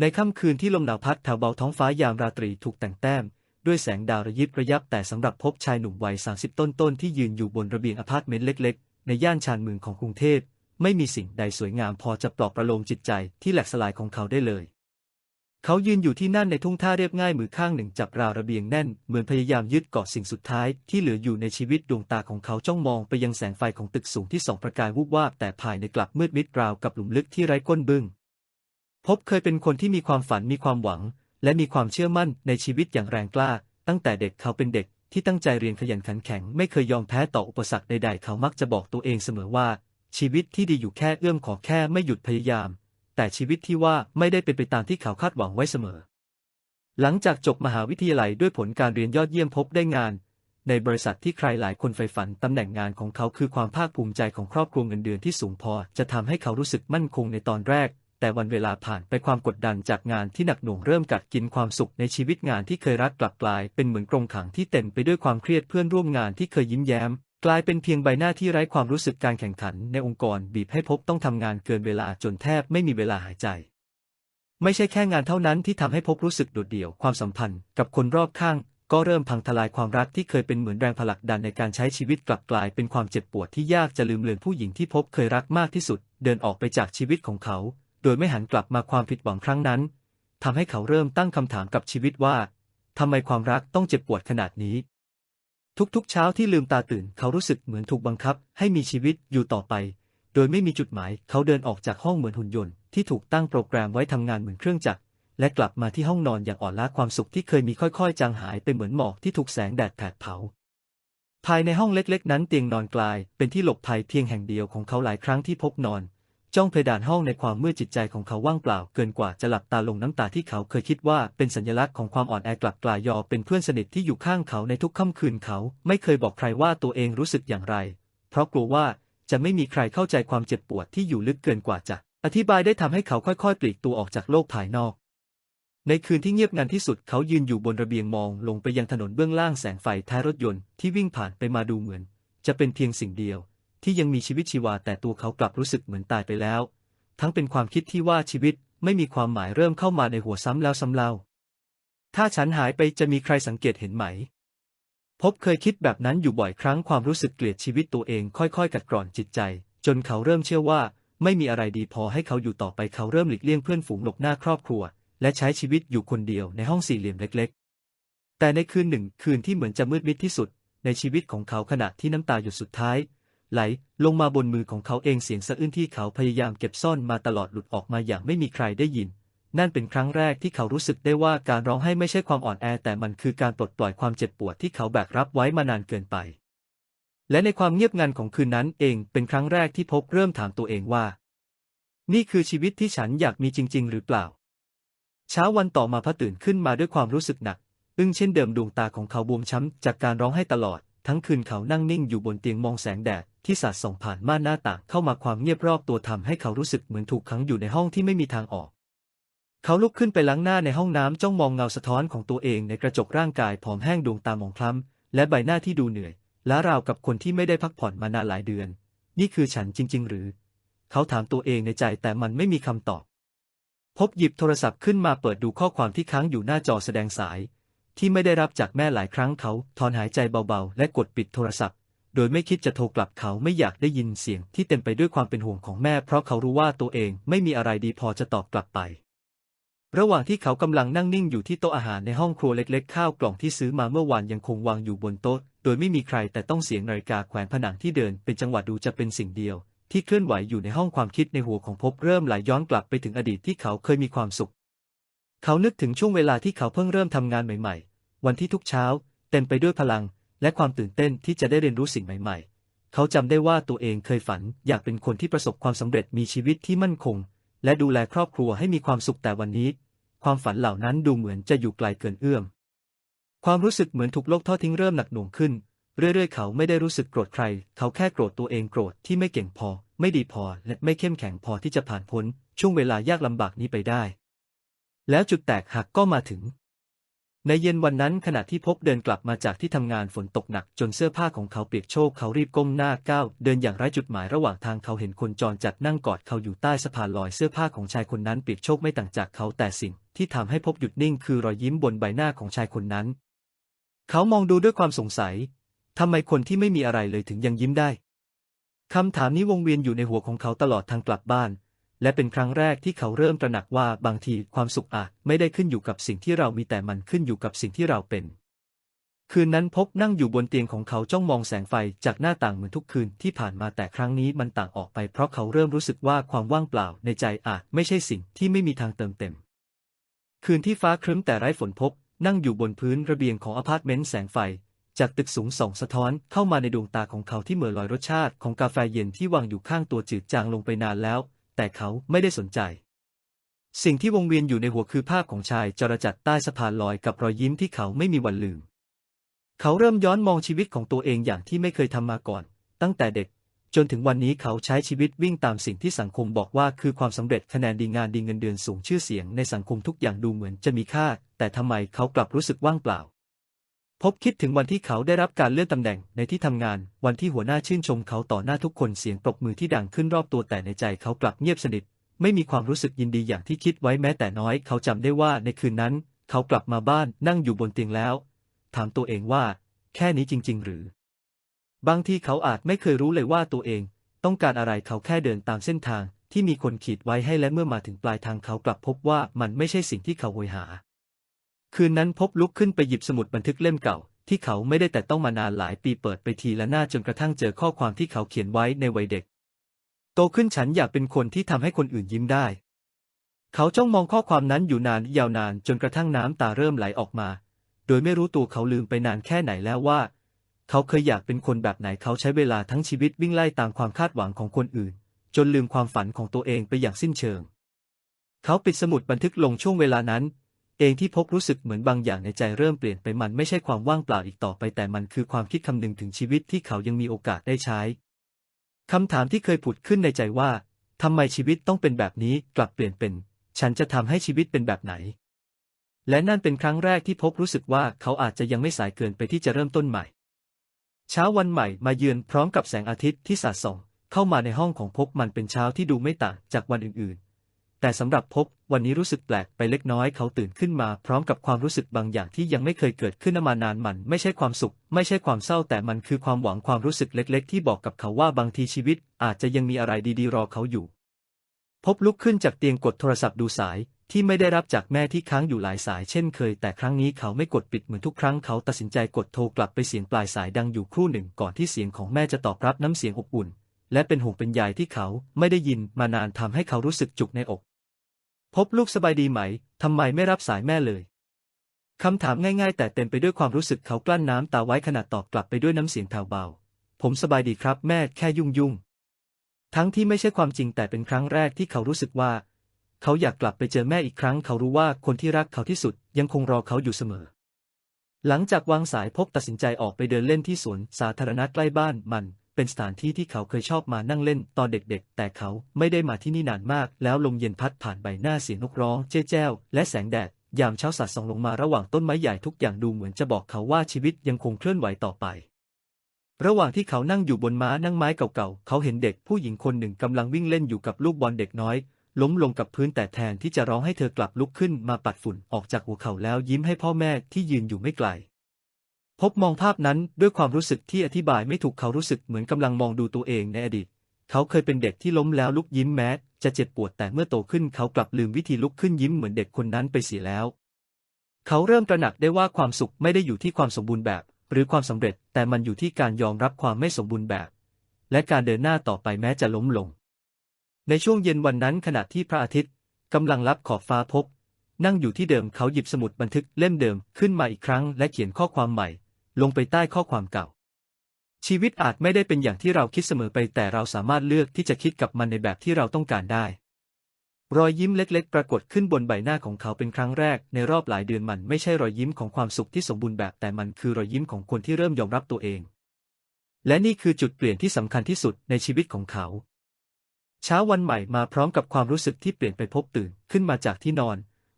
ในค่ำคืนที่ลมหนาวพัดแถวเบาท้องฟ้ายามราตรีถูกแต่งแต้ม ด้วยแสงดาวระยิบระยับแต่สำหรับพบชายหนุ่มวัย30ต้นๆที่ยืนอยู่บนระเบียงอพาร์ตเมนต์เล็กๆ ในย่านชานเมืองของกรุงเทพ ไม่มีสิ่งใดสวยงามพอจะปลอบประโลมจิตใจที่แหลกสลายของเขาได้เลย เขายืนอยู่ที่นั่นในทุ่งท่าเรียบง่ายมือข้างหนึ่งจับราวระเบียงแน่นเหมือนพยายามยึดเกาะสิ่งสุดท้ายที่เหลืออยู่ในชีวิตดวงตาของเขาจ้องมองไปยังแสงไฟของตึกสูงที่ส่องประกายวูบวาบแต่ภายในกลับมืดมิดราวกับหลุมลึกที่ไร้ก้นบึ้ง พบเคยเป็นคนที่มีความฝันมีความหวัง และมีความเชื่อมั่นในชีวิตอย่างแรงกล้า ตั้งแต่เด็กเขาเป็นเด็กที่ตั้งใจเรียนขยันขันแข็ง ไม่เคยยอมแพ้ต่ออุปสรรคใดๆ เขามักจะบอกตัวเองเสมอว่า ชีวิตที่ดีอยู่แค่เอื้อมขอแค่ไม่หยุดพยายาม แต่ชีวิตที่ว่าไม่ได้เป็นไปตามที่เขาคาดหวังไว้เสมอ หลังจากจบมหาวิทยาลัยด้วยผลการเรียนยอดเยี่ยมพบได้งาน ในบริษัทที่ใครหลายคนใฝ่ฝันตำแหน่งงานของเขาคือความภาคภูมิใจของครอบครัวเงินเดือนที่สูงพอ จะทำให้เขารู้สึกมั่นคงในตอนแรก แต่วันเวลาผ่านไปความกดดันจากงานที่หนักหน่วงเริ่มกัดกินความสุขในชีวิตงานที่เคยรักกลับกลายเป็นเหมือนกรงขังที่เต็มไปด้วยความเครียดเพื่อนร่วมงานที่เคยยิ้มแย้ม กลายเป็นเพียงใบหน้าที่ไร้ความรู้สึกการแข่งขันในองค์กรบีบให้พบต้องทำงานเกินเวลาจนแทบไม่มีเวลาหายใจไม่ใช่แค่งานเท่านั้นที่ทำให้พบรู้สึกโดดเดี่ยวความสัมพันธ์กับคนรอบข้าง ก็เริ่มพังทลายความรักที่เคยเป็นเหมือนแรงผลักดันในการใช้ชีวิตกลับกลายเป็นความเจ็บปวดที่ยากจะลืมเลือนผู้หญิงที่พบเคยรักมากที่สุด เดินออกไปจากชีวิตของเขา ดยไม่หันกลับมาความผิดหวังครั้งนั้นทำให้เขาเริ่มตั้งคำถามกับชีวิตว่าทำไมความรักต้องเจ็บปวดขนาดนี้ ทุกๆเช้าที่ลืมตาตื่น เขารู้สึกเหมือนถูกบังคับ ให้มีชีวิตอยู่ต่อไป โดยไม่มีจุดหมาย เขาเดินออกจากห้องเหมือนหุ่นยนต์ที่ถูกตั้งโปรแกรมไว้ทำงานเหมือนเครื่องจักรและกลับมาที่ห้องนอนอย่างอ่อนล้าความสุขที่เคยมีค่อยๆ จางหายไปเหมือนหมอกที่ถูกแสงแดดแผดเผา ภายในห้องเล็กๆ นั้นเตียงนอนกลาย เป็นที่หลบภัยเพียงแห่งเดียวของเขาหลายครั้งที่พบนอน จ้องเพดานห้องในความมืดจิตใจของเขาว่างเปล่า เกินกว่าจะหลับตาลงน้ำตาที่เขาเคยคิดว่าเป็นสัญลักษณ์ของความอ่อนแอกลับกลายยอเป็นเพื่อนสนิทที่อยู่ข้างเขาในทุกค่ำคืนเขา ไม่เคยบอกใครว่าตัวเองรู้สึกอย่างไร เพราะกลัวว่าจะไม่มีใครเข้าใจความเจ็บปวดที่อยู่ลึกเกินกว่าจะ อธิบายได้ทำให้เขาค่อยๆ ปลีกตัวออกจากโลกภายนอก ในคืนที่เงียบงันที่สุดเขายืนอยู่บนระเบียงมองลงไปยังถนนเบื้องล่างแสงไฟท้ายรถยนต์ที่วิ่งผ่านไปมาดูเหมือน จะเป็นเพียงสิ่งเดียว ที่ยังมีชีวิตชีวาแต่ตัวเขากลับรู้สึกเหมือนตายไปแล้ว ทั้งเป็นความคิดที่ว่าชีวิตไม่มีความหมายเริ่มเข้ามาในหัวซ้ำแล้วซ้ำเล่า ถ้าฉันหายไปจะมีใครสังเกตเห็นไหม พบเคยคิดแบบนั้นอยู่บ่อยครั้งความรู้สึกเกลียดชีวิตตัวเองค่อยๆ กัดกร่อนจิตใจ จนเขาเริ่มเชื่อว่า ไม่มีอะไรดีพอให้เขาอยู่ต่อไปเขาเริ่มหลีกเลี่ยงเพื่อนฝูงหลบหน้าครอบครัว และใช้ชีวิตอยู่คนเดียวในห้องสี่เหลี่ยมเล็ก ๆ แต่ในคืนหนึ่งคืนที่เหมือนจะมืดมิดที่สุด ในชีวิตของเขาขณะที่น้ำตาหยดสุดท้าย ไหล ลงมาบนมือของเขาเองเสียงสะอื้นที่เขาพยายามเก็บซ่อนมาตลอดหลุดออกมาอย่างไม่มีใครได้ยิน นั่นเป็นครั้งแรกที่เขารู้สึกได้ว่าการร้องไห้ไม่ใช่ความอ่อนแอ แต่มันคือการปลดปล่อยความเจ็บปวดที่เขาแบกรับไว้มานานเกินไป และในความเงียบงันของคืนนั้นเองเป็นครั้งแรกที่พบเริ่มถามตัวเองว่า นี่คือชีวิตที่ฉันอยากมีจริง ๆ หรือเปล่า เช้าวันต่อมาพระตื่นขึ้นมาด้วยความรู้สึกหนัก อึ้งเช่นเดิมดวงตาของเขาบวมช้ำจากการร้องไห้ตลอด ทั้งคืนเขานั่งนิ่งอยู่บนเตียงมองแสงแดดที่สาดส่องผ่านม่านหน้าต่างเข้ามาความเงียบรอบตัวทำให้เขารู้สึกเหมือนถูกขังอยู่ในห้องที่ไม่มีทางออก เขาลุกขึ้นไปล้างหน้าในห้องน้ำจ้องมองเงาสะท้อนของตัวเองในกระจกร่างกายผอมแห้งดวงตาหมองคล้ำและใบหน้าที่ดูเหนื่อยล้าราวกับคนที่ไม่ได้พักผ่อนมานานหลายเดือน นี่คือฉันจริง ๆ หรือ เขาถามตัวเองในใจแต่มันไม่มีคำตอบ พบหยิบโทรศัพท์ขึ้นมาเปิดดูข้อความที่ค้างอยู่หน้าจอแสดงสาย ที่ไม่ได้รับจากแม่หลายครั้งเขาถอนหายใจเบาๆ และกดปิดโทรศัพท์ โดยไม่คิดจะโทรกลับเขาไม่อยากได้ยินเสียงที่เต็มไปด้วยความเป็นห่วงของแม่ เพราะเขารู้ว่าตัวเองไม่มีอะไรดีพอจะตอบกลับไป ระหว่างที่เขากำลังนั่งนิ่งอยู่ที่โต๊ะอาหารในห้องครัวเล็กๆ ข้าวกล่องที่ซื้อมาเมื่อวานยังคงวางอยู่บนโต๊ะ โดยไม่มีใครแต่ต้องเสียงนาฬิกาแขวนผนังที่เดิน เป็นจังหวะดูจะเป็นสิ่งเดียวที่เคลื่อนไหวอยู่ในห้องความคิดในหัวของพบเริ่มไหลย้อนกลับไปถึงอดีตที่เขาเคยมีความสุข เขานึกถึงช่วงเวลาที่เขาเพิ่งเริ่มทำงานใหม่ๆ วันที่ทุกเช้า เต็มไปด้วยพลัง และความตื่นเต้นที่จะได้เรียนรู้สิ่งใหม่ๆ เขาจำได้ว่าตัวเองเคยฝันอยากเป็นคนที่ประสบความสำเร็จมีชีวิตที่มั่นคง และดูแลครอบครัวให้มีความสุขแต่วันนี้ ความฝันเหล่านั้นดูเหมือนจะอยู่ไกลเกินเอื้อม ความรู้สึกเหมือนถูกโลกทอดทิ้งเริ่มหนักหน่วงขึ้น เรื่อยๆ เขาไม่ได้รู้สึกโกรธใคร เขาแค่โกรธตัวเองโกรธที่ไม่เก่งพอ ไม่ดีพอ และไม่เข้มแข็งพอที่จะผ่านพ้นช่วงเวลายากลำบากนี้ไปได้ แล้วจุดแตกหักก็มาถึง ในเย็นวันนั้นขณะที่พบเดินกลับมาจากที่ทำงานฝนตกหนักจนเสื้อผ้าของเขาเปียกโชกเขารีบก้มหน้าก้าวเดินอย่างไร้จุดหมายระหว่างทางเขาเห็นคนจรจัดนั่งกอดเขาอยู่ใต้สะพานลอยเสื้อผ้าของชายคนนั้นเปียกโชกไม่ต่างจากเขาแต่สิ่ง ที่ทำให้พบหยุดนิ่งคือรอยยิ้มบนใบหน้าของชายคนนั้น เขามองดูด้วยความสงสัยทำไมคนที่ไม่มีอะไรเลยถึงยังยิ้มได้คำถามนี้วงเวียนอยู่ในหัวของเขาตลอดทางกลับบ้าน และเป็นครั้งแรกที่เขาเริ่มตระหนักว่าบางทีความสุขอาจไม่ได้ขึ้นอยู่กับสิ่งที่เรามีแต่มันขึ้นอยู่กับสิ่งที่เราเป็น คืนนั้นพบนั่งอยู่บนเตียงของเขาจ้องมองแสงไฟจากหน้าต่างเหมือนทุกคืนที่ผ่านมาแต่ครั้งนี้มันต่างออกไปเพราะเขาเริ่มรู้สึกว่าความว่างเปล่าในใจอาจไม่ใช่สิ่งที่ไม่มีทางเติมเต็ม คืนที่ฟ้าครึ้มแต่ไร้ฝนพบ นั่งอยู่บนพื้นระเบียงของอพาร์ตเมนต์แสงไฟจากตึกสูงส่องสะท้อนเข้ามาในดวงตาของเขาที่เหมือลอยรสชาติของกาแฟเย็นที่วางอยู่ข้างตัวจืดจางลงไปนานแล้ว แต่เขาไม่ได้สนใจ สิ่งที่วงเวียนอยู่ในหัวคือภาพของชายจรจัดใต้สะพานลอยกับรอยยิ้มที่เขาไม่มีวันลืม เขาเริ่มย้อนมองชีวิตของตัวเองอย่างที่ไม่เคยทำมาก่อน ตั้งแต่เด็ก จนถึงวันนี้เขาใช้ชีวิตวิ่งตามสิ่งที่สังคมบอกว่าคือความสำเร็จคะแนนดีงานดีเงินเดือนสูงชื่อเสียงในสังคมทุกอย่างดูเหมือนจะมีค่า แต่ทำไมเขากลับรู้สึกว่างเปล่า พบคิดถึงวันที่เขาได้รับการเลื่อนตำแหน่งในที่ทำงาน วันที่หัวหน้าชื่นชมเขาต่อหน้าทุกคนเสียงปรบมือที่ดังขึ้นรอบตัวแต่ในใจเขากลับเงียบสนิท ไม่มีความรู้สึกยินดีอย่างที่คิดไว้แม้แต่น้อย เขาจำได้ว่าในคืนนั้น เขากลับมาบ้านนั่งอยู่บนเตียงแล้ว ถามตัวเองว่า แค่นี้จริง ๆ หรือ บางทีเขาอาจไม่เคยรู้เลยว่าตัวเอง ต้องการอะไรเขาแค่เดินตามเส้นทางที่มีคนขีดไว้ให้และเมื่อมาถึงปลายทางเขากลับพบว่ามันไม่ใช่สิ่งที่เขาโหยหา คืนนั้นพบลุกขึ้นไปหยิบสมุดบันทึกเล่มเก่า ที่เขาไม่ได้แต่ต้องมานานหลายปีเปิดไปทีละหน้าจนกระทั่งเจอข้อความที่เขาเขียนไว้ในวัยเด็ก โตขึ้นฉันอยากเป็นคนที่ทำให้คนอื่นยิ้มได้ เขาจ้องมองข้อความนั้นอยู่นานยาวนานจนกระทั่งน้ำตาเริ่มไหลออกมา โดยไม่รู้ตัวเขาลืมไปนานแค่ไหนแล้วว่า เขาเคยอยากเป็นคนแบบไหนเขาใช้เวลาทั้งชีวิตวิ่งไล่ตามความคาดหวังของคนอื่น จนลืมความฝันของตัวเองไปอย่างสิ้นเชิง เขาปิดสมุดบันทึกลงช่วงเวลานั้น เองที่พบรู้สึกเหมือนบางอย่างในใจเริ่มเปลี่ยนไปมันไม่ใช่ความว่างเปล่าอีกต่อไปแต่มันคือความคิดคำนึงถึงชีวิตที่เขายังมีโอกาสได้ใช้คำถามที่เคยผุดขึ้นในใจว่าทำไมชีวิตต้องเป็นแบบนี้กลับเปลี่ยนเป็น ฉันจะทำให้ชีวิตเป็นแบบไหน และนั่นเป็นครั้งแรกที่พบรู้สึกว่าเขาอาจจะยังไม่สายเกินไปที่จะเริ่มต้นใหม่ เช้าวันใหม่มาเยือนพร้อมกับแสงอาทิตย์ที่สาดส่อง เข้ามาในห้องของพบมันเป็นเช้าที่ดูไม่ต่างจากวันอื่น แต่สำหรับพบวันนี้รู้สึกแปลกไปเล็กน้อยเขาตื่นขึ้นมาพร้อมกับความรู้สึกบางอย่างที่ยังไม่เคยเกิดขึ้นมานานมัน ไม่ใช่ความสุข ไม่ใช่ความเศร้าแต่มันคือความหวังความรู้สึกเล็ก ๆ ที่บอกกับเขาว่าบางทีชีวิต อาจจะยังมีอะไรดีๆ รอเขาอยู่ พบลุกขึ้นจากเตียงกดโทรศัพท์ดูสายที่ไม่ได้รับจากแม่ที่ค้างอยู่หลายสายเช่นเคย แต่ครั้งนี้เขาไม่กดปิดเหมือนทุกครั้งเขาตัดสินใจกดโทรกลับไปเสียงปลายสายดังอยู่ครู่หนึ่งก่อนที่เสียงของแม่จะตอบรับน้ำเสียงอบอุ่น และเป็นห่วงเป็นใยที่เขาไม่ได้ยินมานานทำให้เขารู้สึกจุกในอก พบลูกสบายดีไหมทำไมไม่รับสายแม่เลยคำถามง่ายๆ แต่เต็มไปด้วยความรู้สึกเขากลั้นน้ำตาไว้ขณะตอบกลับไปด้วยน้ำเสียงแผ่วเบา ผมสบายดีครับแม่แค่ยุ่งยุ่งทั้งที่ไม่ใช่ความจริงแต่เป็นครั้งแรกที่เขารู้สึกว่า เขาอยากกลับไปเจอแม่อีกครั้ง เขารู้ว่าคนที่รักเขาที่สุดยังคงรอเขาอยู่เสมอ หลังจากวางสายพบตัดสินใจออกไปเดินเล่นที่สวนสาธารณะใกล้บ้านมัน เป็นสถานที่ที่เขาเคยชอบมานั่งเล่นตอนเด็กๆ แต่เขาไม่ได้มาที่นี่นานมาก แล้วลมเย็นพัดผ่านใบหน้าเสียงนกร้องเจ้แจ้ว และแสงแดดยามเช้าสัดส่องลงมาระหว่างต้นไม้ใหญ่ทุกอย่างดูเหมือนจะบอกเขาว่าชีวิตยังคงเคลื่อนไหวต่อไป ระหว่างที่เขานั่งอยู่บนม้านั่งไม้เก่าๆ เขาเห็นเด็กผู้หญิงคนหนึ่งกำลังวิ่งเล่นอยู่กับลูกบอลเด็กน้อย ล้มลงกับพื้นแต่แทนที่จะร้องให้เธอกลับลุกขึ้นมาปัดฝุ่นออกจากหัวเขาแล้วยิ้มให้พ่อแม่ที่ยืนอยู่ไม่ไกล พบมองภาพนั้นด้วยความรู้สึกที่อธิบายไม่ถูกเขารู้สึกเหมือนกำลังมองดูตัวเองในอดีต เขาเคยเป็นเด็กที่ล้มแล้วลุกยิ้มแม้ จะเจ็บปวดแต่เมื่อโตขึ้นเขากลับลืมวิธีลุกขึ้นยิ้มเหมือนเด็กคนนั้นไปเสียแล้ว เขาเริ่มตระหนักได้ว่าความสุขไม่ได้อยู่ที่ความสมบูรณ์แบบ หรือความสำเร็จแต่มันอยู่ที่การยอมรับความไม่สมบูรณ์แบบ และการเดินหน้าต่อไปแม้จะล้มลง ในช่วงเย็นวันนั้นขณะที่พระอาทิตย์กำลังลับขอบฟ้าพบ นั่งอยู่ที่เดิมเขาหยิบสมุดบันทึกเล่มเดิมขึ้นมาอีกครั้ง และเขียนข้อความใหม่ ลงไปใต้ข้อความเก่า ชีวิตอาจไม่ได้เป็นอย่างที่เราคิดเสมอไปแต่เราสามารถเลือกที่จะคิดกับมันในแบบที่เราต้องการได้ รอยยิ้มเล็กๆ ปรากฏขึ้นบนใบหน้าของเขาเป็นครั้งแรก ในรอบหลายเดือนมันไม่ใช่รอยยิ้มของความสุขที่สมบูรณ์แบบแต่มันคือรอยยิ้มของคนที่เริ่มยอมรับตัวเอง และนี่คือจุดเปลี่ยนที่สำคัญที่สุดในชีวิตของเขาเช้าวันใหม่มาพร้อมกับความรู้สึกที่เปลี่ยนไปพบตื่นขึ้นมาจากที่นอน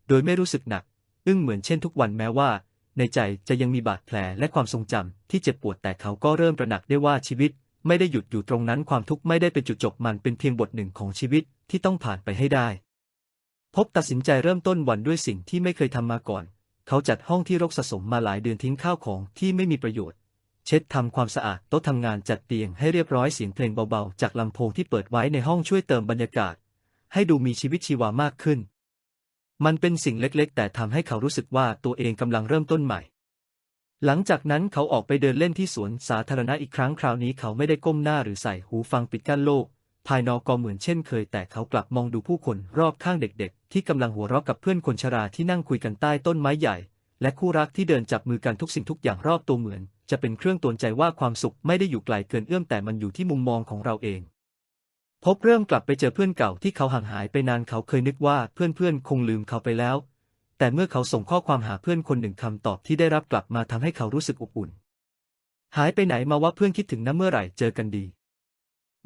โดยไม่รู้สึกหนัก อึ้งเหมือนเช่นทุกวันแม้ว่า ในใจจะยังมีบาดแผลและความทรงจำที่เจ็บปวดแต่เขาก็เริ่มตระหนักได้ว่าชีวิต ไม่ได้หยุดอยู่ตรงนั้นความทุกข์ไม่ได้เป็นจุดจบมันเป็นเพียงบทหนึ่งของชีวิตที่ต้องผ่านไปให้ได้ พบตัดสินใจเริ่มต้นวันด้วยสิ่งที่ไม่เคยทำมาก่อน เขาจัดห้องที่รกสะสมมาหลายเดือนทิ้งข้าวของที่ไม่มีประโยชน์ เช็ดทำความสะอาดโต๊ะทำงานจัดเตียงให้เรียบร้อยเสียงเพลงเบาๆ จากลำโพงที่เปิดไว้ในห้องช่วยเติมบรรยากาศ ให้ดูมีชีวิตชีวามากขึ้น มันเป็นสิ่งเล็กๆ แต่ทำให้เขารู้สึกว่าตัวเองกำลังเริ่มต้นใหม่ หลังจากนั้นเขาออกไปเดินเล่นที่สวนสาธารณะอีกครั้งคราวนี้เขาไม่ได้ก้มหน้าหรือใส่หูฟังปิดกั้นโลก ภายนอกก็เหมือนเช่นเคย แต่เขากลับมองดูผู้คนรอบข้างเด็กๆ ที่กำลังหัวเราะกับเพื่อนคนชราที่นั่งคุยกันใต้ต้นไม้ใหญ่ และคู่รักที่เดินจับมือกันทุกสิ่งทุกอย่างรอบตัวเหมือน จะเป็นเครื่องตือนใจว่าความสุขไม่ได้อยู่ไกลเกินเอื้อมแต่มันอยู่ที่มุมมองของเราเอง พบเริ่มกลับไปเจอเพื่อนเก่าที่เขาห่างหายไปนานเขาเคยนึกว่าเพื่อนๆคงลืมเขาไปแล้ว แต่เมื่อเขาส่งข้อความหาเพื่อนคนหนึ่งคำตอบที่ได้รับกลับมาทำให้เขารู้สึกอบอุ่น หายไปไหนมาว่าเพื่อนคิดถึงนะเมื่อไหร่เจอกันดี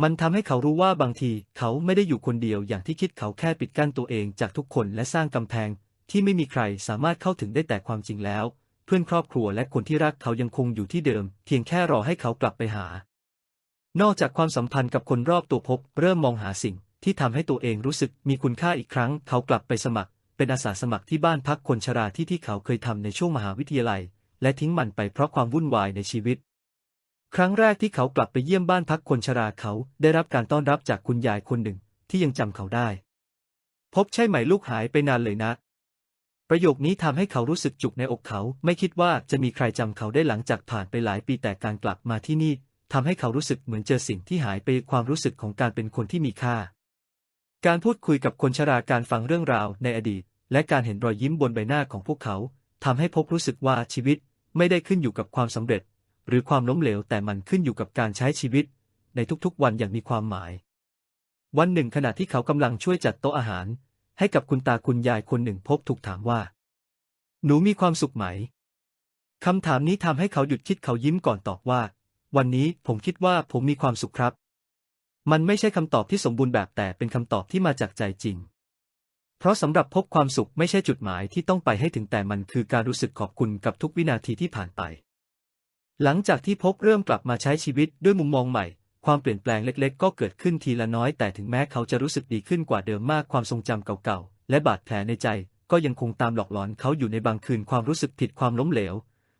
มันทำให้เขารู้ว่าบางทีเขาไม่ได้อยู่คนเดียวอย่างที่คิดเขาแค่ปิดกั้นตัวเองจากทุกคนและสร้างกำแพง ที่ไม่มีใครสามารถเข้าถึงได้แต่ความจริงแล้ว เพื่อนครอบครัวและคนที่รักเขายังคงอยู่ที่เดิม เพียงแค่รอให้เขากลับไปหา นอกจากความสัมพันธ์กับคนรอบตัวพบ เริ่มมองหาสิ่งที่ทำให้ตัวเองรู้สึกมีคุณค่าอีกครั้ง เขากลับไปสมัคร เป็นอาสาสมัครที่บ้านพักคนชราที่ที่เขาเคยทำในช่วงมหาวิทยาลัย และทิ้งมันไปเพราะความวุ่นวายในชีวิต ครั้งแรกที่เขากลับไปเยี่ยมบ้านพักคนชราเขาได้รับการต้อนรับจากคุณยายคนหนึ่งที่ยังจำเขาได้ พบใช่ไหมลูกหายไปนานเลยนะ ประโยคนี้ทำให้เขารู้สึกจุกในอกเขา ไม่คิดว่าจะมีใครจำเขาได้หลังจากผ่านไปหลายปีแต่การกลับมาที่นี่ ทำให้เขารู้สึกเหมือนเจอสิ่งที่หายไปความรู้สึกของการเป็นคนที่มีค่า การพูดคุยกับคนชราการฟังเรื่องราวในอดีต และการเห็นรอยยิ้มบนใบหน้าของพวกเขาทำให้พบรู้สึกว่าชีวิตไม่ได้ขึ้นอยู่กับความสำเร็จ หรือความล้มเหลวแต่มันขึ้นอยู่กับการใช้ชีวิต ในทุกๆ วันอย่างมีความหมาย วันหนึ่งขณะที่เขากำลังช่วยจัดโต๊ะอาหาร ให้กับคุณตาคุณยายคนหนึ่งพบถูกถามว่า หนูมีความสุขไหมคำถามนี้ทำให้เขาหยุดคิดเขายิ้มก่อนตอบว่า วันนี้ผมคิดว่าผมมีความสุขครับ มันไม่ใช่คำตอบที่สมบูรณ์แบบแต่เป็นคำตอบที่มาจากใจจริง เพราะสำหรับพบความสุขไม่ใช่จุดหมายที่ต้องไปให้ถึงแต่มันคือการรู้สึกขอบคุณกับทุกวินาทีที่ผ่านไป หลังจากที่พบเริ่มกลับมาใช้ชีวิตด้วยมุมมองใหม่ ความเปลี่ยนแปลงเล็กๆ ก็เกิดขึ้นทีละน้อย แต่ถึงแม้เขาจะรู้สึกดีขึ้นกว่าเดิมมากความทรงจำเก่าๆ และบาดแผลในใจ ก็ยังคงตามหลอกหลอนเขาอยู่ในบางคืนความรู้สึกผิดความล้มเหลว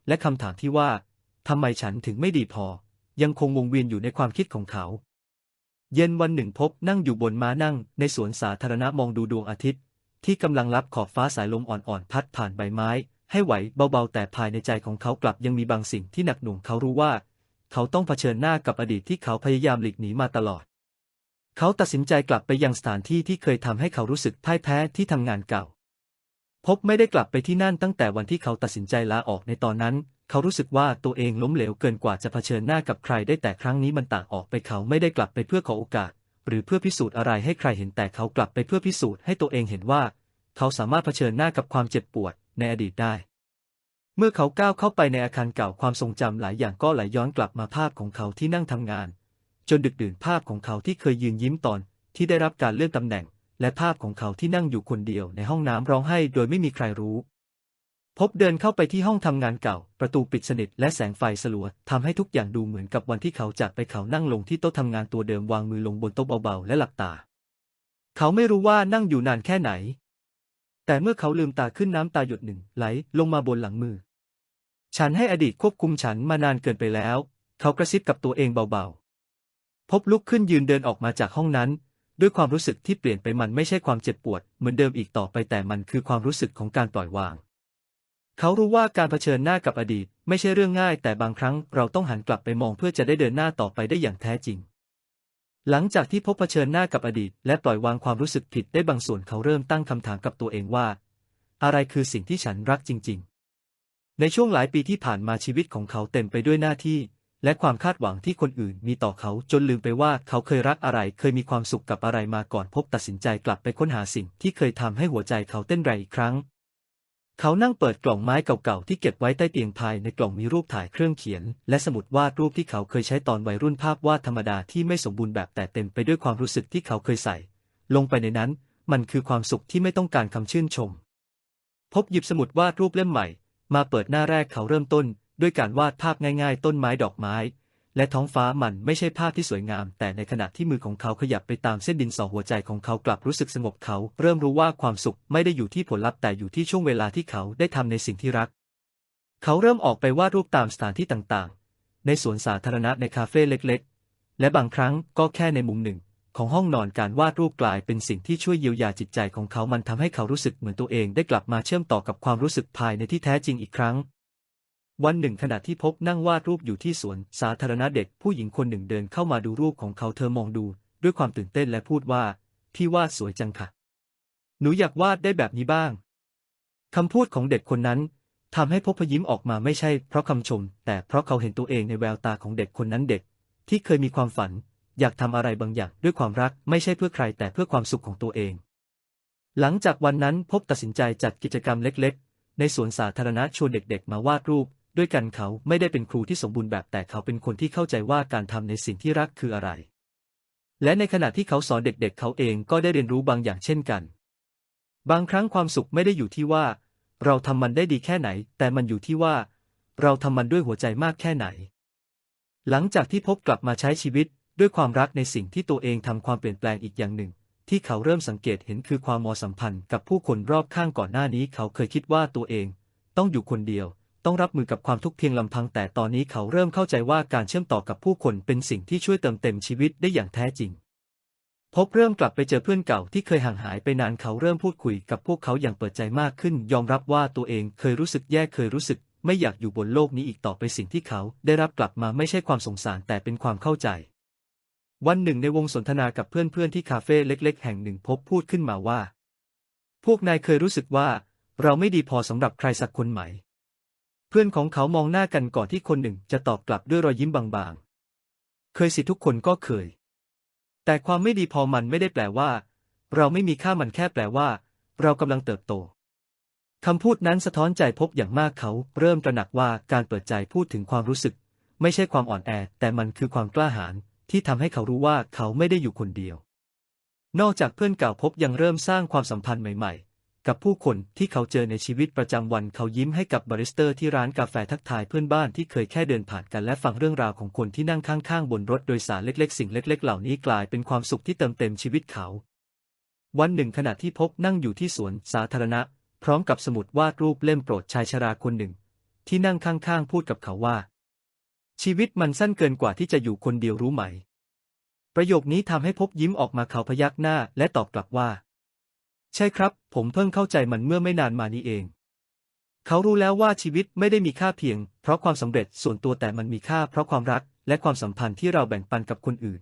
และคำถามที่ว่า ทำไมฉันถึงไม่ดีพอ ยังคงวงเวียนอยู่ในความคิดของเขา เย็นวันหนึ่งพบนั่งอยู่บนม้านั่งในสวนสาธารณะมองดูดวงอาทิตย์ ที่กำลังรับขอบฟ้าสายลมอ่อนๆพัดผ่านใบไม้ ให้ไหวเบาๆ แต่ภายในใจของเขากลับยังมีบางสิ่งที่หนักหน่วงเขารู้ว่า เขาต้องเผชิญหน้ากับอดีตที่เขาพยายามหลีกหนีมาตลอด เขาตัดสินใจกลับไปยังสถานที่ที่เคยทำให้เขารู้สึกพ่ายแพ้ที่ทำงานเก่า พบไม่ได้กลับไปที่นั่นตั้งแต่วันที่เขาตัดสินใจลาออกในตอนนั้น เขารู้สึกว่าตัวเองล้มเหลวเกินกว่าจะเผชิญหน้ากับใครได้แต่ครั้งนี้มันต่างออกไปเขาไม่ได้กลับไปเพื่อขอโอกาส หรือเพื่อพิสูจน์อะไรให้ใครเห็นแต่เขากลับไปเพื่อพิสูจน์ให้ตัวเองเห็นว่า เขาสามารถเผชิญหน้ากับความเจ็บปวดในอดีตได้ เมื่อเขาก้าวเข้าไปในอาคารเก่าความทรงจำหลายอย่างก็ไหลย้อนกลับมาภาพของเขาที่นั่งทำงาน จนดึกดื่นภาพของเขาที่เคยยืนยิ้มตอนที่ได้รับการเลื่อนตำแหน่ง และภาพของเขาที่นั่งอยู่คนเดียวในห้องน้ำร้องไห้โดยไม่มีใครรู้ พบเดินเข้าไปที่ห้องทำงานเก่า ประตูปิดสนิทและแสงไฟสลัวทำให้ทุกอย่างดูเหมือนกับวันที่เขาจากไปเขานั่งลงที่โต๊ะทำงานตัวเดิมวางมือลงบนโต๊ะเบาๆและหลับตา เขาไม่รู้ว่านั่งอยู่นานแค่ไหน แต่เมื่อเขาลืมตาขึ้นน้ำตาหยดหนึ่งไหลลงมาบนหลังมือ ฉันให้อดีตควบคุมฉันมานานเกินไปแล้ว เขากระซิบกับตัวเองเบาๆ พบลุกขึ้นยืนเดินออกมาจากห้องนั้น ด้วยความรู้สึกที่เปลี่ยนไปมันไม่ใช่ความเจ็บปวดเหมือนเดิมอีกต่อไปแต่มันคือความรู้สึกของการปล่อยวาง เขารู้ว่าการเผชิญหน้ากับอดีตไม่ใช่เรื่องง่าย แต่บางครั้งเราต้องหันกลับไปมองเพื่อจะได้เดินหน้าต่อไปได้อย่างแท้จริง หลังจากที่พบเผชิญหน้ากับอดีต และปล่อยวางความรู้สึกผิดได้บางส่วนเขาเริ่มตั้งคำถามกับตัวเองว่า อะไรคือสิ่งที่ฉันรักจริง ๆ ในช่วงหลายปีที่ผ่านมาชีวิตของเขาเต็มไปด้วยหน้าที่ และความคาดหวังที่คนอื่นมีต่อเขาจนลืมไปว่าเขาเคยรักอะไร เคยมีความสุขกับอะไรมาก่อนพบตัดสินใจกลับไปค้นหาสิ่งที่เคยทำให้หัวใจเขาเต้นแรงอีกครั้ง เขานั่งเปิดกล่องไม้เก่าๆที่เก็บไว้ใต้เตียงภายในกล่องมีรูปถ่ายเครื่องเขียน และสมุดวาดรูปที่เขาเคยใช้ตอนวัยรุ่นภาพวาดธรรมดาที่ไม่สมบูรณ์แบบแต่เต็มไปด้วยความรู้สึกที่เขาเคยใส่ ลงไปในนั้น มันคือความสุขที่ไม่ต้องการคำชื่นชม พบหยิบสมุดวาดรูปเล่มใหม่ มาเปิดหน้าแรกเขาเริ่มต้น ด้วยการวาดภาพง่ายๆ ต้นไม้ดอกไม้ และท้องฟ้ามันไม่ใช่ภาพที่สวยงาม แต่ในขณะที่มือของเขาขยับไปตามเส้นดินสอหัวใจของเขากลับรู้สึกสงบเขา เริ่มรู้ว่าความสุขไม่ได้อยู่ที่ผลลัพธ์แต่อยู่ที่ช่วงเวลาที่เขาได้ทำในสิ่งที่รัก เขาเริ่มออกไปวาดรูปตามสถานที่ต่างๆ ในสวนสาธารณะในคาเฟ่เล็กๆ และบางครั้งก็แค่ในมุมหนึ่ง ของห้องนอนการวาดรูปกลายเป็นสิ่งที่ช่วยเยียวยาจิตใจของเขามันทำให้เขารู้สึกเหมือนตัวเองได้กลับมาเชื่อมต่อกับความรู้สึกภายในที่แท้จริงอีกครั้ง วันหนึ่งขณะที่พบนั่งวาดรูปอยู่ที่สวนสาธารณะเด็กผู้หญิงคนหนึ่งเดินเข้ามาดูรูปของเขาเธอมองดู ด้วยความตื่นเต้นและพูดว่า พี่วาดสวยจังค่ะ หนูอยากวาดได้แบบนี้บ้างคำพูดของเด็กคนนั้นทำให้พบพยิ้มออกมาไม่ใช่เพราะคำชม แต่เพราะเขาเห็นตัวเองในแววตาของเด็กคนนั้นเด็ก ที่เคยมีความฝัน อยากทำอะไรบางอย่างด้วยความรักไม่ใช่เพื่อใครแต่เพื่อความสุขของตัวเอง หลังจากวันนั้นพบตัดสินใจจัดกิจกรรมเล็ก ๆ ในสวนสาธารณะชวนเด็ก ๆ มาวาดรูป ด้วยกันเขาไม่ได้เป็นครูที่สมบูรณ์แบบแต่เขาเป็นคนที่เข้าใจว่าการทำในสิ่งที่รักคืออะไร และในขณะที่เขาสอนเด็กๆเขาเองก็ได้เรียนรู้บางอย่างเช่นกัน บางครั้งความสุขไม่ได้อยู่ที่ว่า เราทำมันได้ดีแค่ไหน แต่มันอยู่ที่ว่า เราทำมันด้วยหัวใจมากแค่ไหน หลังจากที่พบกลับมาใช้ชีวิตด้วยความรักในสิ่งที่ตัวเองทำความเปลี่ยนแปลงอีกอย่างหนึ่ง ที่เขาเริ่มสังเกตเห็นคือความมอสัมพันธ์กับผู้คนรอบข้างก่อนหน้านี้ เขาเคยคิดว่าตัวเอง ต้องอยู่คนเดียว ต้องรับมือกับความทุกข์เพียงลำพัง แต่ตอนนี้เขาเริ่มเข้าใจว่าการเชื่อมต่อกับผู้คนเป็นสิ่งที่ช่วยเติมเต็มชีวิตได้อย่างแท้จริง พบเริ่มกลับไปเจอเพื่อนเก่าที่เคยห่างหายไปนานเขาเริ่มพูดคุยกับพวกเขาอย่างเปิดใจมากขึ้น ยอมรับว่าตัวเองเคยรู้สึกแย่เคยรู้สึก ไม่อยากอยู่บนโลกนี้อีกต่อไปสิ่งที่เขา ได้รับกลับมาไม่ใช่ความสงสารแต่เป็นความเข้าใจ วันหนึ่งในวงสนทนากับเพื่อนๆที่คาเฟ่เล็ก ๆ แห่งหนึ่งพบพูดขึ้นมาว่า พวกนายเคยรู้สึกว่า เราไม่ดีพอสำหรับใครสักคนไหม เพื่อนของเขามองหน้ากันก่อนที่คนหนึ่งจะตอบกลับด้วยรอยยิ้มบางๆ เคยสิทุกคนก็เคย แต่ความไม่ดีพอมันไม่ได้แปลว่า เราไม่มีค่ามันแค่แปลว่า เรากำลังเติบโตคำพูดนั้นสะท้อนใจพบอย่างมากเขาเริ่มตระหนักว่าการเปิดใจพูดถึงความรู้สึก ไม่ใช่ความอ่อนแอ แต่มันคือความกล้าหาญที่ทำให้เขารู้ว่าเขาไม่ได้อยู่คนเดียว นอกจากเพื่อนเก่าพบยังเริ่มสร้างความสัมพันธ์ใหม่ๆ กับผู้คนที่เขาเจอในชีวิตประจำวันเขายิ้มให้กับบาริสเตอร์ที่ร้านกาแฟทักทายเพื่อนบ้านที่เคยแค่เดินผ่านกันและฟังเรื่องราวของคนที่นั่งข้างๆ บนรถโดยสารเล็กๆ สิ่งเล็ก ๆ เหล่านี้กลายเป็นความสุขที่เติมเต็มชีวิตเขา วันหนึ่งขณะที่พบนั่งอยู่ที่สวนสาธารณะ พร้อมกับสมุดวาดรูปเล่มโปรดชายชราคนหนึ่ง ที่นั่งข้างๆ พูดกับเขาว่า ชีวิตมันสั้นเกินกว่าที่จะอยู่คนเดียวรู้ไหม ประโยคนี้ทำให้พบยิ้มออกมาเขาพยักหน้าและตอบกลับว่า ใช่ครับ ผมเพิ่งเข้าใจมันเมื่อไม่นานมานี้เอง เขารู้แล้วว่าชีวิตไม่ได้มีค่าเพียง เพราะความสำเร็จส่วนตัวแต่มันมีค่าเพราะความรัก และความสัมพันธ์ที่เราแบ่งปันกับคนอื่น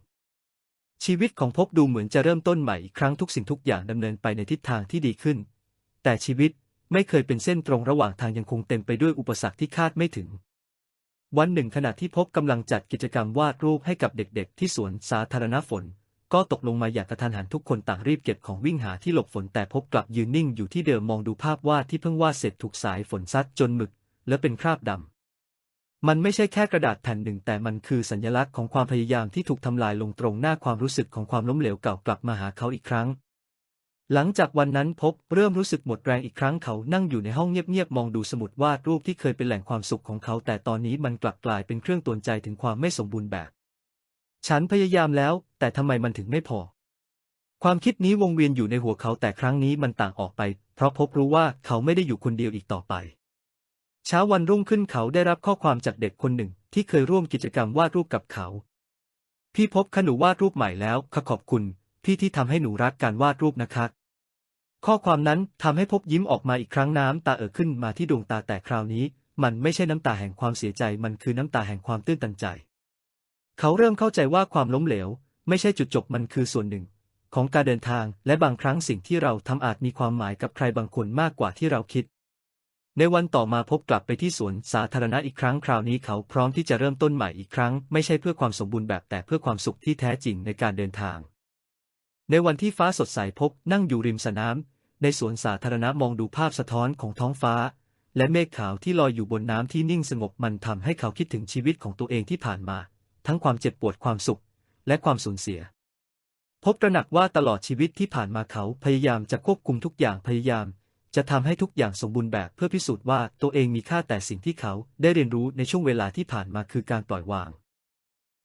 ชีวิตของพบดูเหมือนจะเริ่มต้นใหม่อีกครั้งทุกสิ่งทุกอย่างดำเนินไปในทิศทางที่ดีขึ้น แต่ชีวิตไม่เคยเป็นเส้นตรงระหว่างทางยังคงเต็มไปด้วยอุปสรรคที่คาดไม่ถึง วันหนึ่งขณะที่พบกำลังจัดกิจกรรมวาดรูปให้กับเด็กๆ ที่สวนสาธารณฝน ก็ตกลงมาอย่างกระทันหันทุกคนต่างรีบเก็บของวิ่งหาที่หลบฝนแต่พบกลับยืนนิ่งอยู่ที่เดิมมองดูภาพวาดที่เพิ่งวาดเสร็จถูกสายฝนซัดจนหมึก และเป็นคราบดำ มันไม่ใช่แค่กระดาษแผ่นหนึ่งแต่มันคือสัญลักษณ์ของความพยายามที่ถูกทำลายลงตรงหน้าความรู้สึกของความล้มเหลวเก่ากลับมาหาเขาอีกครั้ง หลังจากวันนั้นพบเริ่มรู้สึกหมดแรงอีกครั้งเขานั่งอยู่ในห้องเงียบๆมองดูสมุดวาดรูปที่เคยเป็นแหล่งความสุขของเขา แต่ตอนนี้มันกลับกลายเป็นเครื่องตวจใจถึงความไม่สมบูรณ์แบบฉันพยายามแล้ว แต่ทำไมมันถึงไม่พอ ความคิดนี้วงเวียนอยู่ในหัวเขาแต่ครั้งนี้มันต่างออกไป เพราะพบรู้ว่าเขาไม่ได้อยู่คนเดียวอีกต่อไป เช้าวันรุ่งขึ้นเขาได้รับข้อความจากเด็กคนหนึ่งที่เคยร่วมกิจกรรมวาดรูปกับเขา พี่พบขนูวาดรูปใหม่แล้วขขอบคุณ พี่ที่ทำให้หนูรักการวาดรูปนะคะข้อความนั้นทำให้พบยิ้มออกมาอีกครั้งน้ำตาเอ่อขึ้นมาที่ดวงตาแต่คราวนี้ มันไม่ใช่น้ำตาแห่งความเสียใจมันคือน้ำตาแห่งความตื้นตันใจ เขาเริ่มเข้าใจว่าความล้มเหลว ไม่ใช่จุดจบมันคือส่วนหนึ่ง ของการเดินทางและบางครั้งสิ่งที่เราทำอาจมีความหมายกับใครบางคนมากกว่าที่เราคิด ในวันต่อมาพบกลับไปที่สวนสาธารณะอีกครั้งคราวนี้เขาพร้อมที่จะเริ่มต้นใหม่อีกครั้ง ไม่ใช่เพื่อความสมบูรณ์แบบแต่เพื่อความสุขที่แท้จริงในการเดินทาง ในวันที่ฟ้าสดใสพบนั่งอยู่ริมสระน้ำในสวนสาธารณะมองดูภาพสะท้อนของท้องฟ้า และเมฆขาวที่ลอยอยู่บนน้ำที่นิ่งสงบมันทำให้เขาคิดถึงชีวิตของตัวเองที่ผ่านมา ทั้งความเจ็บปวดความสุข และความสูญเสีย พบตระหนักว่าตลอดชีวิตที่ผ่านมาเขาพยายามจะควบคุมทุกอย่างพยายาม จะทำให้ทุกอย่างสมบูรณ์แบบเพื่อพิสูจน์ว่าตัวเองมีค่าแต่สิ่งที่เขาได้เรียนรู้ในช่วงเวลาที่ผ่านมาคือการปล่อยวาง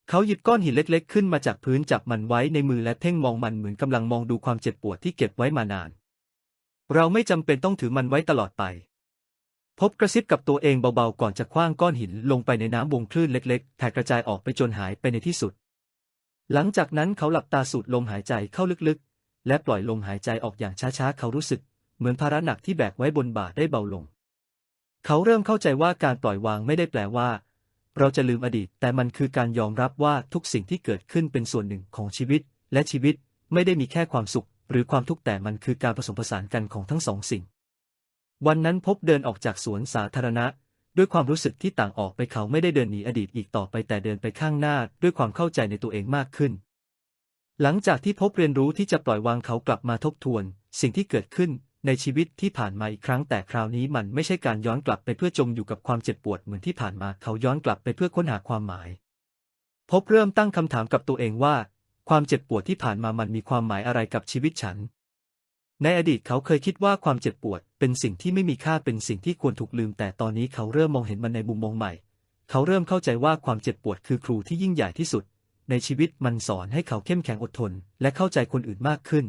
เขาหยิบก้อนหินเล็กๆ ขึ้นมาจากพื้นจับมันไว้ในมือและเพ่งมองมันเหมือนกำลังมองดูความเจ็บปวดที่เก็บไว้มานาน เราไม่จำเป็นต้องถือมันไว้ตลอดไปพบกระซิบกับตัวเองเบาๆ ก่อนจะคว้างก้อนหินลงไปในน้ำวงคลื่นเล็กๆแผ่กระจายออกไปจนหายไปในที่สุด หลังจากนั้นเขาหลับตาสูดลมหายใจเข้าลึกๆ และปล่อยลมหายใจออกอย่างช้าๆ เขารู้สึก เหมือนภาระหนักที่แบกไว้บนบ่าได้เบาลง เขาเริ่มเข้าใจว่าการปล่อยวางไม่ได้แปลว่า เราจะลืมอดีต แต่มันคือการยอมรับว่าทุกสิ่งที่เกิดขึ้นเป็นส่วนหนึ่งของชีวิต และชีวิตไม่ได้มีแค่ความสุข หรือความทุกข์แต่มันคือการผสมผสานกันของทั้งสองสิ่ง วันนั้นพบเดินออกจากสวนสาธารณะ ด้วยความรู้สึกที่ต่างออกไปเขาไม่ได้เดินหนีอดีตอีกต่อไปแต่เดินไปข้างหน้าด้วยความเข้าใจในตัวเองมากขึ้น หลังจากที่พบเรียนรู้ที่จะปล่อยวางเขากลับมาทบทวน สิ่งที่เกิดขึ้นในชีวิตที่ผ่านมาอีกครั้งแต่คราวนี้มันไม่ใช่การย้อนกลับไปเพื่อจมอยู่กับความเจ็บปวดเหมือนที่ผ่านมาเขาย้อนกลับไปเพื่อค้นหาความหมาย พบเริ่มตั้งคำถามกับตัวเองว่า ความเจ็บปวดที่ผ่านมามันมีความหมายอะไรกับชีวิตฉัน ในอดีตเขาเคยคิดว่าความเจ็บปวด เป็นสิ่งที่ไม่มีค่าเป็นสิ่งที่ควรถูกลืม แต่ตอนนี้เขาเริ่มมองเห็นมันในมุมมองใหม่ เขาเริ่มเข้าใจว่าความเจ็บปวดคือครูที่ยิ่งใหญ่ที่สุด ในชีวิตมันสอนให้เขาเข้มแข็งอดทน และเข้าใจคนอื่นมากขึ้น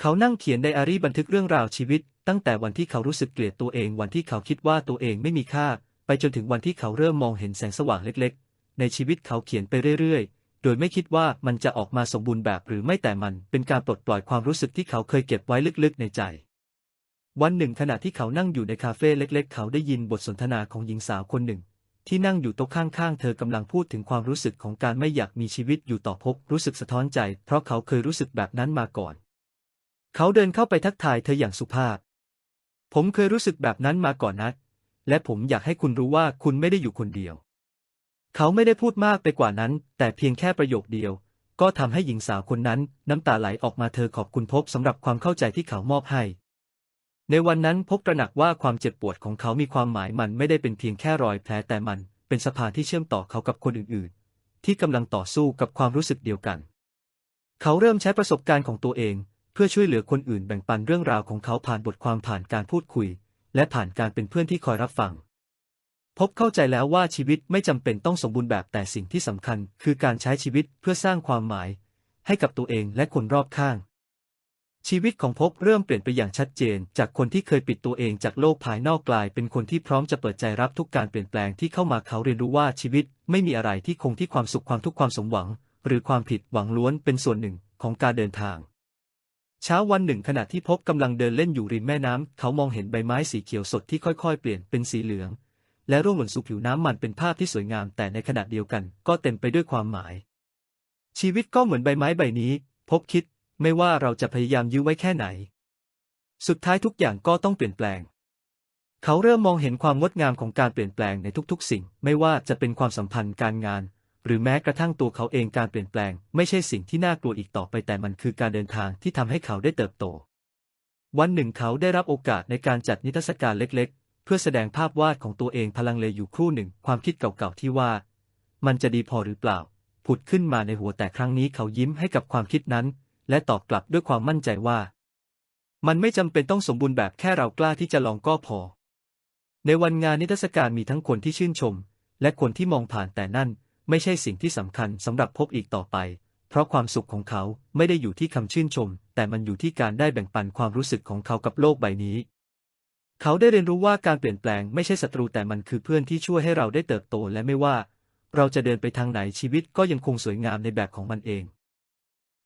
เขานั่งเขียนไดอารี่บันทึกเรื่องราวชีวิต ตั้งแต่วันที่เขารู้สึกเกลียดตัวเอง วันที่เขาคิดว่าตัวเองไม่มีค่า ไปจนถึงวันที่เขาเริ่มมองเห็นแสงสว่างเล็ก ๆ ในชีวิตเขาเขียนไปเรื่อยๆ โดยไม่คิดว่ามันจะออกมาสมบูรณ์แบบหรือไม่แต่มันเป็นการปลดปล่อยความรู้สึกที่เขาเคยเก็บไว้ลึกๆในใจ วันหนึ่งขณะที่เขานั่งอยู่ในคาเฟ่เล็ก ๆ เขาได้ยินบทสนทนาของหญิงสาวคนหนึ่ง ที่นั่งอยู่โต๊ะข้างๆ เธอกำลังพูดถึงความรู้สึกของการไม่อยากมีชีวิตอยู่ต่อพบรู้สึกสะท้อนใจ เพราะเขาเคยรู้สึกแบบนั้นมาก่อน เขาเดินเข้าไปทักทายเธออย่างสุภาพ ผมเคยรู้สึกแบบนั้นมาก่อนนะและผมอยากให้คุณรู้ว่าคุณไม่ได้อยู่คนเดียว เขาไม่ได้พูดมากไปกว่านั้น แต่เพียงแค่ประโยคเดียว ก็ทำให้หญิงสาวคนนั้นน้ำตาไหลออกมาเธอขอบคุณพบสำหรับความเข้าใจที่เขามอบให้ ในวันนั้นพบตระหนักว่าความเจ็บปวดของเขามีความหมายมันไม่ได้เป็นเพียงแค่รอยแผลแต่มันเป็นสะพานที่เชื่อมต่อเขากับคนอื่นๆ ที่กำลังต่อสู้กับความรู้สึกเดียวกัน เขาเริ่มใช้ประสบการณ์ของตัวเอง เพื่อช่วยเหลือคนอื่นแบ่งปันเรื่องราวของเขาผ่านบทความผ่านการพูดคุย และผ่านการเป็นเพื่อนที่คอยรับฟัง พบเข้าใจแล้วว่าชีวิตไม่จำเป็นต้องสมบูรณ์แบบแต่สิ่งที่สำคัญ คือการใช้ชีวิตเพื่อสร้างความหมาย ให้กับตัวเองและคนรอบข้าง ชีวิตของพบเริ่มเปลี่ยนไปอย่างชัดเจน จากคนที่เคยปิดตัวเองจากโลกภายนอกกลาย เป็นคนที่พร้อมจะเปิดใจรับทุกการเปลี่ยนแปลงที่เข้ามาเขาเรียนรู้ว่าชีวิต ไม่มีอะไรที่คงที่ความสุขความทุกข์ความสมหวัง หรือความผิดหวังล้วนเป็นส่วนหนึ่งของการเดินทางเช้าวันหนึ่งขณะที่พบกำลังเดินเล่นอยู่ริมแม่น้ำเขามองเห็นใบไม้สีเขียวสดที่ค่อยๆ เปลี่ยนเป็นสีเหลือง และร่วงหล่นสู่ผิวน้ำมันเป็นภาพที่สวยงามแต่ในขณะเดียวกันก็เต็มไปด้วยความหมาย ชีวิตก็เหมือนใบไม้ใบนี้ พบคิด ไม่ว่าเราจะพยายามยื้อไว้แค่ไหน สุดท้ายทุกอย่างก็ต้องเปลี่ยนแปลง เขาเริ่มมองเห็นความงดงามของการเปลี่ยนแปลงในทุกๆ สิ่ง ไม่ว่าจะเป็นความสัมพันธ์การงาน หรือแม้กระทั่งตัวเขาเองการเปลี่ยนแปลง ไม่ใช่สิ่งที่น่ากลัวอีกต่อไปแต่มันคือการเดินทางที่ทำให้เขาได้เติบโตวันหนึ่งเขาได้รับโอกาสในการจัดนิทรรศการเล็กๆ พื่อแสดงภาพวาดของตัวเองพลังเลอยู่ครู่หนึ่ง ความคิดเก่าๆที่ว่า มันจะดีพอหรือเปล่า ผุดขึ้นมาในหัวแต่ครั้งนี้เขายิ้มให้กับความคิดนั้น และตอบกลับด้วยความมั่นใจว่า มันไม่จำเป็นต้องสมบูรณ์แบบแค่เรากล้าที่จะลองก็พอ ในวันงานนิทรรศการมีทั้งคนที่ชื่นชม และคนที่มองผ่านแต่นั่น ไม่ใช่สิ่งที่สำคัญสำหรับพบอีกต่อไป เพราะความสุขของเขาไม่ได้อยู่ที่คำชื่นชม แต่มันอยู่ที่การได้แบ่งปันความรู้สึกของเขากับโลกใบนี้ เขาได้เรียนรู้ว่าการเปลี่ยนแปลงไม่ใช่ศัตรูแต่มันคือเพื่อนที่ช่วยให้เราได้เติบโตและไม่ว่า เราจะเดินไปทางไหนชีวิตก็ยังคงสวยงามในแบบของมันเอง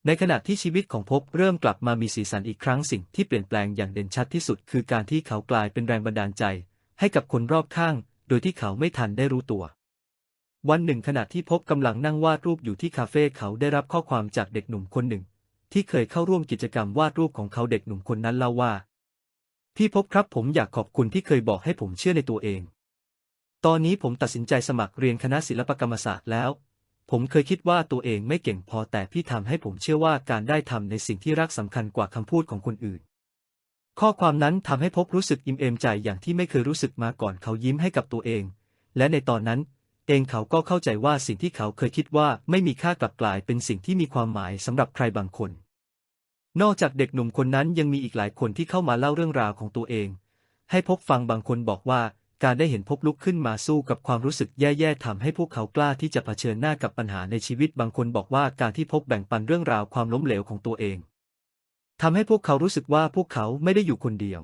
ในขณะที่ชีวิตของภพเริ่มกลับมามีสีสันอีกครั้งสิ่งที่เปลี่ยนแปลงอย่างเด่นชัดที่สุด คือการที่เขากลายเป็นแรงบันดาลใจ ให้กับคนรอบข้าง โดยที่เขาไม่ทันได้รู้ตัว วันหนึ่งขณะที่พบกำลังนั่งวาดรูปอยู่ที่คาเฟ่เขาได้รับข้อความจากเด็กหนุ่มคนหนึ่ง ที่เคยเข้าร่วมกิจกรรมวาดรูปของเขาเด็กหนุ่มคนนั้นเล่าว่า พี่พบครับผมอยากขอบคุณที่เคยบอกให้ผมเชื่อในตัวเอง ตอนนี้ผมตัดสินใจสมัครเรียนคณะศิลปกรรมศาสตร์แล้ว ผมเคยคิดว่าตัวเองไม่เก่งพอแต่พี่ทำให้ผมเชื่อว่าการได้ทำในสิ่งที่รักสำคัญกว่าคำพูดของคนอื่น ข้อความนั้นทำให้พบรู้สึกอิ่มเอมใจอย่างที่ไม่เคยรู้สึกมาก่อนเขายิ้มให้กับตัวเอง และในตอนนั้น เองเขาก็เข้าใจว่าสิ่งที่เขาเคยคิดว่าไม่มีค่ากลับกลายเป็นสิ่งที่มีความหมายสำหรับใครบางคน นอกจากเด็กหนุ่มคนนั้นยังมีอีกหลายคนที่เข้ามาเล่าเรื่องราวของตัวเอง ให้พบฟังบางคนบอกว่าการได้เห็นพบลุกขึ้นมาสู้กับความรู้สึกแย่ๆทำให้พวกเขากล้าที่จะเผชิญหน้ากับปัญหาในชีวิตบางคนบอกว่าการที่พบแบ่งปันเรื่องราวความล้มเหลวของตัวเองทำให้พวกเขารู้สึกว่าพวกเขาไม่ได้อยู่คนเดียว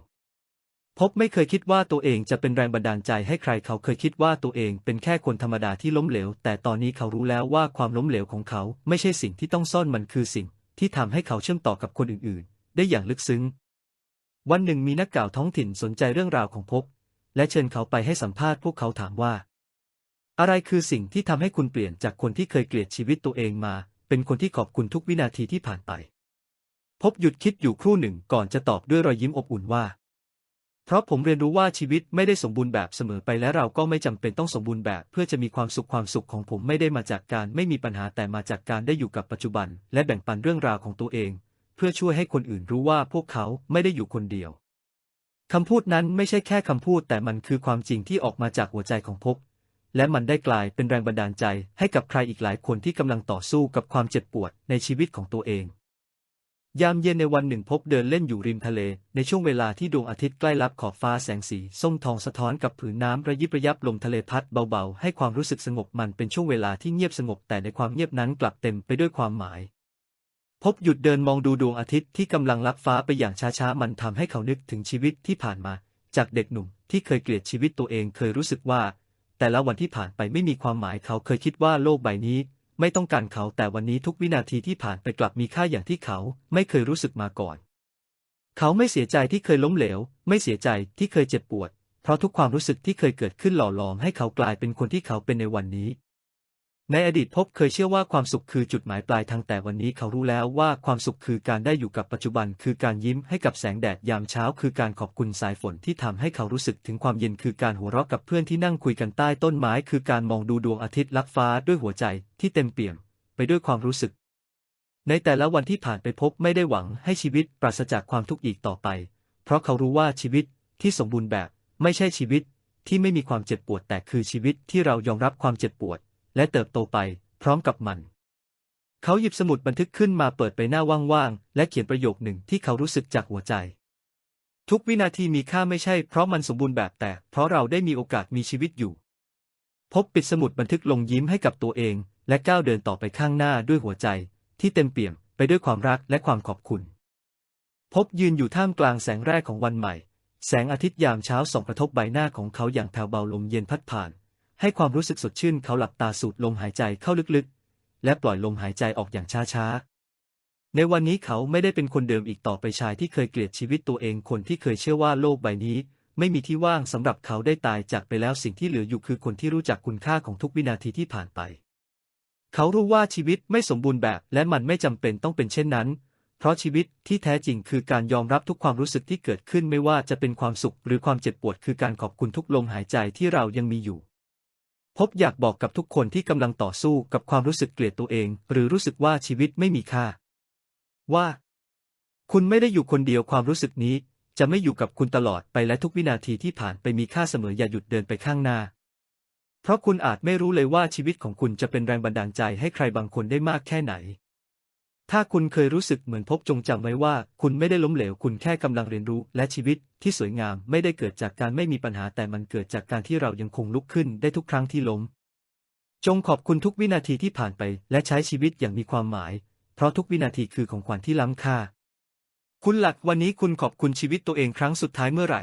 พบไม่เคยคิดว่าตัวเองจะเป็นแรงบันดาลใจให้ใครเขาเคยคิดว่าตัวเองเป็นแค่คนธรรมดาที่ล้มเหลว แต่ตอนนี้เขารู้แล้วว่าความล้มเหลวของเขาไม่ใช่สิ่งที่ต้องซ่อนมันคือสิ่ง ที่ทำให้เขาเชื่อมต่อกับคนอื่นๆ ได้อย่างลึกซึ้ง วันหนึ่งมีนักกล่าวท้องถิ่นสนใจเรื่องราวของพบ และเชิญเขาไปให้สัมภาษณ์พวกเขาถามว่า อะไรคือสิ่งที่ทำให้คุณเปลี่ยนจากคนที่เคยเกลียดชีวิตตัวเองมา เป็นคนที่ขอบคุณทุกวินาทีที่ผ่านไป พบหยุดคิดอยู่ครู่หนึ่งก่อนจะตอบด้วยรอยยิ้มอบอุ่นว่า เพราะผมเรียนรู้ว่าชีวิตไม่ได้สมบูรณ์แบบเสมอไปและเราก็ไม่จำเป็นต้องสมบูรณ์แบบ เพื่อจะมีความสุขความสุขของผมไม่ได้มาจากการไม่มีปัญหาแต่มาจากการได้อยู่กับปัจจุบัน และแบ่งปันเรื่องราวของตัวเอง เพื่อช่วยให้คนอื่นรู้ว่าพวกเขาไม่ได้อยู่คนเดียวคำพูดนั้นไม่ใช่แค่คำพูดแต่มันคือความจริงที่ออกมาจากหัวใจของพบ และมันได้กลายเป็นแรงบันดาลใจให้กับใครอีกหลายคนที่กำลังต่อสู้กับความเจ็บปวดในชีวิตของตัวเอง ยามเย็นในวันหนึ่งพบเดินเล่นอยู่ริมทะเล ในช่วงเวลาที่ดวงอาทิตย์ใกล้ลับขอบฟ้าแสงสี ส้มทองสะท้อนกับผืนน้ำระยิบระยับลมทะเลพัดเบาๆ ให้ความรู้สึกสงบมันเป็นช่วงเวลาที่เงียบสงบแต่ในความเงียบนั้นกลับเต็มไปด้วยความหมาย พบหยุดเดินมองดูดวงอาทิตย์ที่กำลังลับฟ้าไปอย่างช้าๆมันทำให้เขานึกถึงชีวิตที่ผ่านมา จากเด็กหนุ่มที่เคยเกลียดชีวิตตัวเองเคยรู้สึกว่า แต่ละวันที่ผ่านไปไม่มีความหมายเขาเคยคิดว่าโลกใบนี้ ไม่ต้องการเขาแต่วันนี้ทุกวินาทีที่ผ่านไปกลับมีค่าอย่างที่เขาไม่เคยรู้สึกมาก่อน เขาไม่เสียใจที่เคยล้มเหลว ไม่เสียใจที่เคยเจ็บปวด เพราะทุกความรู้สึกที่เคยเกิดขึ้นหล่อหลอมให้เขากลายเป็นคนที่เขาเป็นในวันนี้ ในอดีตพบเคยเชื่อว่าความสุขคือจุดหมายปลายทางแต่วันนี้เขารู้แล้วว่าความสุขคือการได้อยู่กับปัจจุบัน คือการยิ้มให้กับแสงแดดยามเช้า คือการขอบคุณสายฝนที่ทำให้เขารู้สึกถึงความเย็นคือการหัวเราะกับเพื่อนที่นั่งคุยกันใต้ต้นไม้ คือการมองดูดวงอาทิตย์ลับฟ้าด้วยหัวใจที่เต็มเปี่ยม ไปด้วยความรู้สึก ในแต่ละวันที่ผ่านไปพบไม่ได้หวังให้ชีวิตปราศจากความทุกข์อีกต่อไป เพราะเขารู้ว่าชีวิตที่สมบูรณ์แบบ ไม่ใช่ชีวิตที่ไม่มีความเจ็บปวดแต่คือชีวิตที่เรายอมรับความเจ็บปวด และเติบโตไป พร้อมกับมัน เขาหยิบสมุดบันทึกขึ้นมาเปิดไปหน้าว่างๆ และเขียนประโยคหนึ่งที่เขารู้สึกจากหัวใจ ทุกวินาทีมีค่าไม่ใช่เพราะมันสมบูรณ์แบบแต่ เพราะเราได้มีโอกาสมีชีวิตอยู่ พบปิดสมุดบันทึกลงยิ้มให้กับตัวเอง และก้าวเดินต่อไปข้างหน้าด้วยหัวใจ ที่เต็มเปี่ยมไปด้วยความรักและความขอบคุณ พบยืนอยู่ท่ามกลางแสงแรกของวันใหม่ แสงอาทิตย์ยามเช้าส่องกระทบใบหน้าของเขาอย่างแผ่วเบาลมเย็นพัดผ่าน ให้ความรู้สึกสดชื่นเขาหลับตาสูดลมหายใจเข้าลึกๆ และปล่อยลมหายใจออกอย่างช้าๆ ในวันนี้เขาไม่ได้เป็นคนเดิมอีกต่อไปชายที่เคยเกลียดชีวิตตัวเองคนที่เคยเชื่อว่าโลกใบนี้ ไม่มีที่ว่างสำหรับเขาได้ตายจากไปแล้วสิ่งที่เหลืออยู่คือคนที่รู้จักคุณค่าของทุกวินาทีที่ผ่านไป เขารู้ว่าชีวิตไม่สมบูรณ์แบบ และมันไม่จำเป็นต้องเป็นเช่นนั้น เพราะชีวิตที่แท้จริงคือการยอมรับทุกความรู้สึกที่เกิดขึ้นไม่ว่าจะเป็นความสุขหรือความเจ็บปวดคือการขอบคุณทุกลมหายใจที่เรายังมีอยู่ พบอยากบอกกับทุกคนที่กำลังต่อสู้กับความรู้สึกเกลียดตัวเอง หรือรู้สึกว่าชีวิตไม่มีค่า ว่า คุณไม่ได้อยู่คนเดียวความรู้สึกนี้ จะไม่อยู่กับคุณตลอดไปและทุกวินาทีที่ผ่านไปมีค่าเสมออย่าหยุดเดินไปข้างหน้า เพราะคุณอาจไม่รู้เลยว่าชีวิตของคุณจะเป็นแรงบันดาลใจให้ใครบางคนได้มากแค่ไหน ถ้าคุณเคยรู้สึกเหมือนพบจงจำไว้ว่า คุณไม่ได้ล้มเหลวคุณแค่กำลังเรียนรู้ และชีวิตที่สวยงามไม่ได้เกิดจากการไม่มีปัญหาแต่มันเกิดจากการที่เรายังคงลุกขึ้นได้ทุกครั้งที่ล้ม จงขอบคุณทุกวินาทีที่ผ่านไป และใช้ชีวิตอย่างมีความหมาย เพราะทุกวินาทีคือของขวัญที่ล้ำค่า คุณหลักวันนี้คุณขอบคุณชีวิตตัวเองครั้งสุดท้ายเมื่อไหร่